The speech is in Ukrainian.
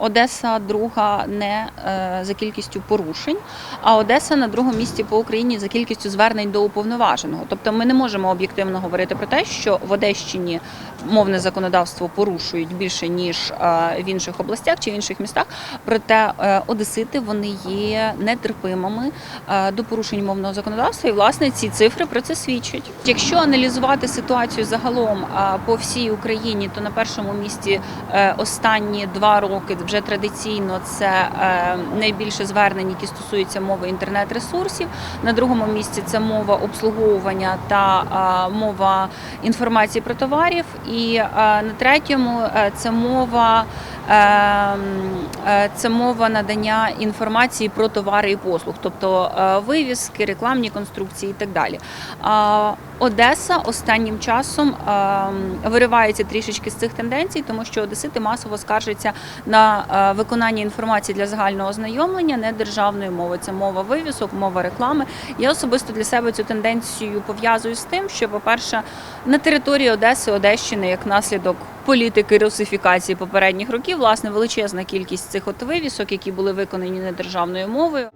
Одеса друга не е, за кількістю порушень, а Одеса на другому місці по Україні за кількістю звернень до уповноваженого. Тобто ми не можемо об'єктивно говорити про те, що в Одещині мовне законодавство порушують більше ніж е, в інших областях чи в інших містах. Проте е, одесити вони є нетерпимими до порушень мовного законодавства, і власне ці цифри про це свідчать. Якщо аналізувати ситуацію загалом по всій Україні, то на першому місці останні два роки вже традиційно це е, найбільше звернень, які стосуються мови інтернет-ресурсів. На другому місці це мова обслуговування та е, мова інформації про товарів. І е, на третьому це мова. Це мова надання інформації про товари і послуг, тобто вивіски, рекламні конструкції і так далі. Одеса останнім часом виривається трішечки з цих тенденцій, тому що одесити масово скаржаться на виконання інформації для загального ознайомлення недержавною мовою. Це мова вивісок, мова реклами. Я особисто для себе цю тенденцію пов'язую з тим, що, по-перше, на території Одеси, Одещини, як наслідок політики русифікації попередніх років, власне, величезна кількість цих от вивісок, які були виконані недержавною мовою.